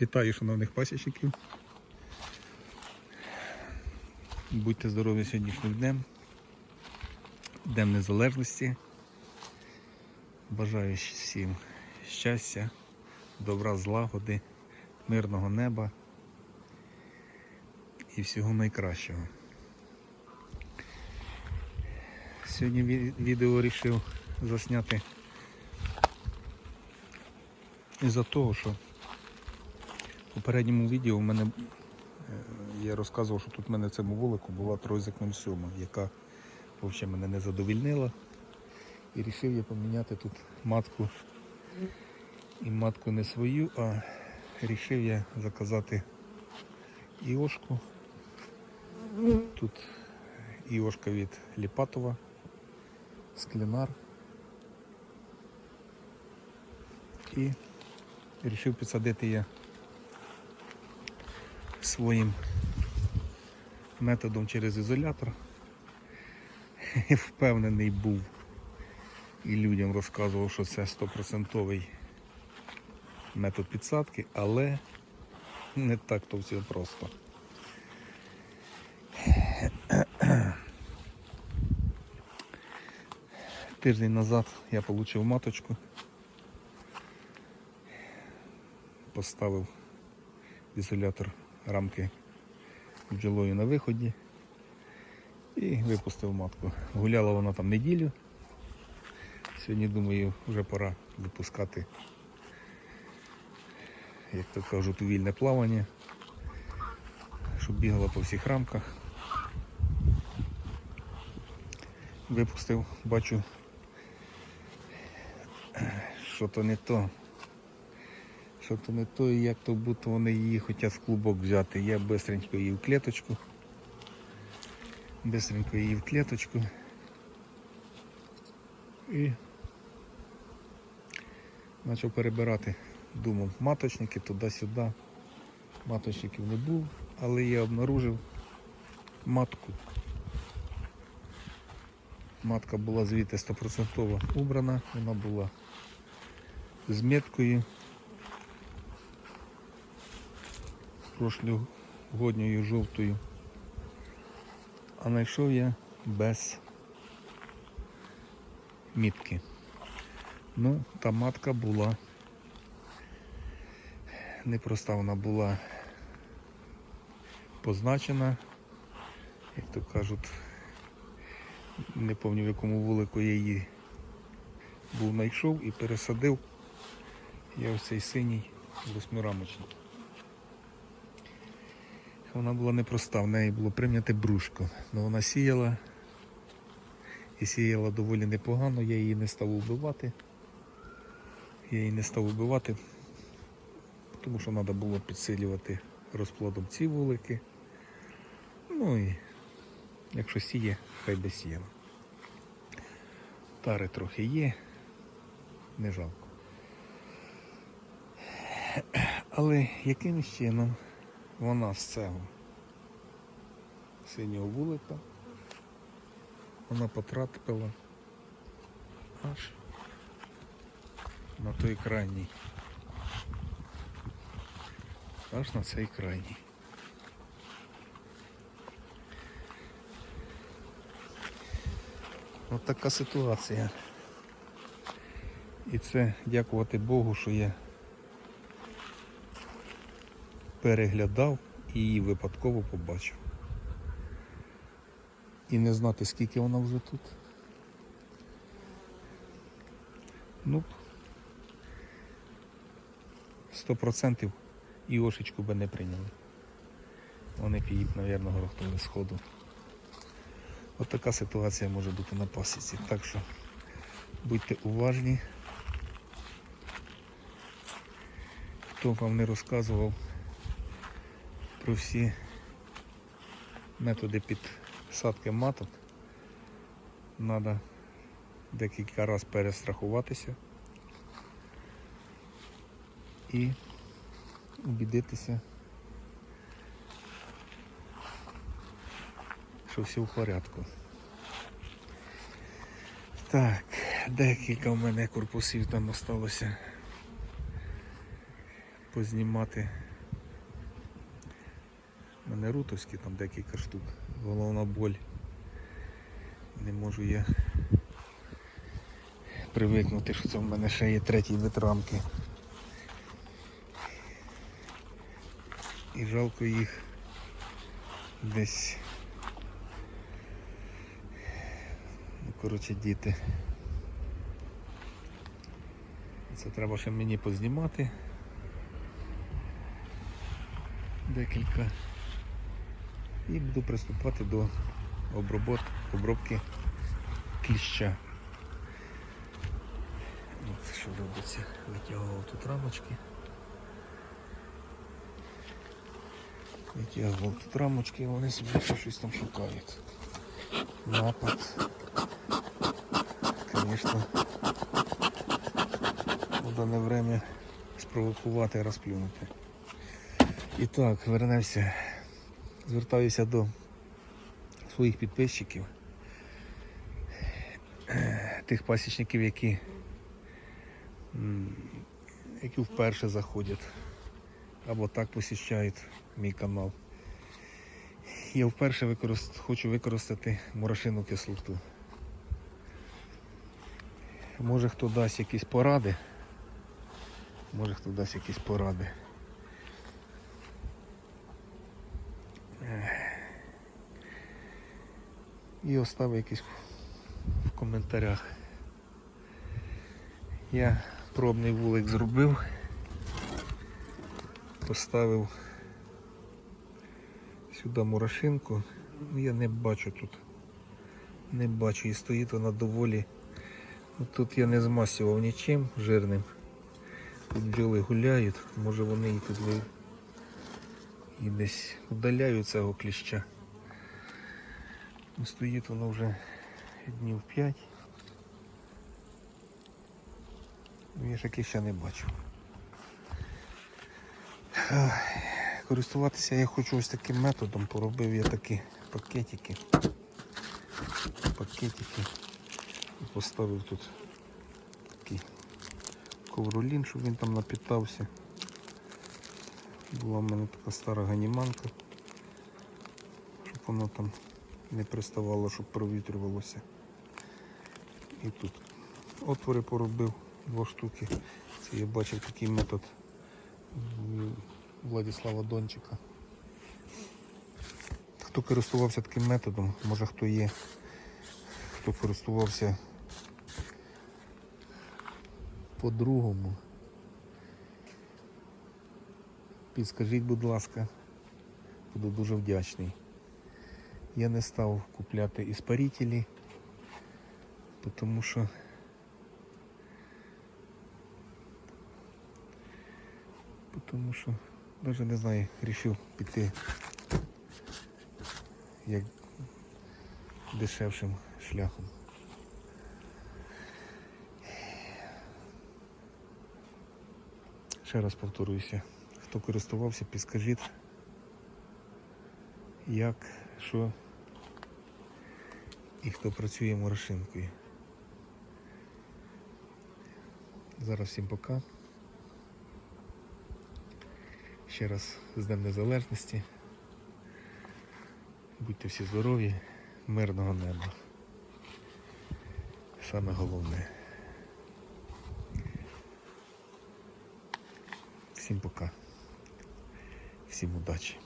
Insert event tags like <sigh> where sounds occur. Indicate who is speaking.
Speaker 1: Вітаю шановних пасічників. Будьте здорові сьогоднішнім днем. Днем Незалежності. Бажаю всім щастя, добра, злагоди, мирного неба і всього найкращого. Сьогодні відео вирішив засняти із-за того, що попередньому відео в мене е, я розказував, що тут в мене в цьому вулику була тройзик 07, яка взагалі мене не задовільнила. І вирішив я поміняти тут матку. І матку не свою, а вирішив я заказати іошку. Тут іошка від Ліпатова, Склінар. І вирішив підсадити я своїм методом через ізолятор. <laughs> Впевнений був і людям розказував, що це 100% метод підсадки, але не так то все просто. <clears throat> Тиждень назад я отримав маточку, поставив ізолятор рамки бджолою на виході і випустив матку. Гуляла вона там неділю. Сьогодні, думаю, вже пора випускати, як то кажуть, у вільне плавання, щоб бігала по всіх рамках. Випустив, бачу, що то не то. Що не то, як то будто вони її хочуть в клубок взяти. Я бистренько її в клеточку. Бистренько її в клеточку. І почав перебирати. Думав, маточники туди-сюди. Маточників не був, але я обнаружив матку. Матка була звідти 100% убрана, вона була з меткою. Прошлогодньою жовтою. А знайшов я без мітки. Ну, та матка була непроста, вона була позначена, як то кажуть, не пам'ятаю в якому вулику я її був знайшов і пересадив я ось цей синій восьмирамочний. Вона була непроста, в неї було прийняти брушко. але вона сіяла і сіяла доволі непогано, я її не став вбивати. Я її не став вбивати, тому що треба було підсилювати розплодом ці вулики. Ну і якщо сіє, хай би сіяла. Тари трохи є, не жалко. Але якимось чином вона з цього синього вулика вона потрапила аж на той крайній. Аж на цей крайній. От така ситуація. І це дякувати Богу, що я переглядав і випадково побачив. І не знати, скільки вона вже тут. Ну, 100% Іошечку би не прийняли. Вони б її, мабуть, грохнули з ходу. От така ситуація може бути на пасіці. Так що будьте уважні. Хто вам не розказував про всі методи підсадки маток, треба декілька разів перестрахуватися і убідитися, що все в порядку. Так, декілька в мене корпусів там осталося познімати У рутовські, там декілька штук. Головна боль. Не можу я привикнути, що це в мене ще є третій вид рамки. І жалко їх десь. Ну, коротше, діти. Це треба ще мені познімати. Декілька. І буду приступати до обробот, обробки кліща. От що робиться? Витягував тут рамочки. Витягував тут рамочки, і вони собі щось там шукають. Напад. Звісно, в дане время спровокувати, розплюнути. І так, вернемося. Звертаюся до своїх підписчиків, Е, тих пасічників, які, які вперше заходять або так посіщають мій канал. Я вперше використ... хочу використати мурашину кислоту. Може хто дасть якісь поради. Може хто дасть якісь поради. І оставив якісь в коментарях. Я пробний вулик зробив, поставив сюди мурашинку. Ну, Я не бачу тут. Не бачу і стоїть вона доволі. Ну, Тут я не змасював нічим жирним. Тут бджоли гуляють, може вони і тут і десь удаляють цього кліща. Ну, Стоїть воно вже днів 5. Ну, я ще не бачу. Користуватися я хочу ось таким методом. Поробив я такі пакетики. Пакетики. Поставив тут такий ковролін, щоб він там напітався. Була в мене така стара ганіманка, щоб воно там не приставало, щоб провітрювалося. І тут отвори поробив два штуки. Це я бачив такий метод Владислава Дончика. Хто користувався таким методом, може хто є, хто користувався по-другому. Підскажіть, будь ласка, буду дуже вдячний. Я не став купляти іспарителі, тому що тому що навіть не знаю, вирішив піти як дешевшим шляхом. Ще раз повторююся, хто користувався, підскажіть, як, що і хто працює мурашинкою. Зараз всім пока. Ще раз з Днем Незалежності. Будьте всі здорові, мирного неба. Саме головне. Всім пока. Всім удачі.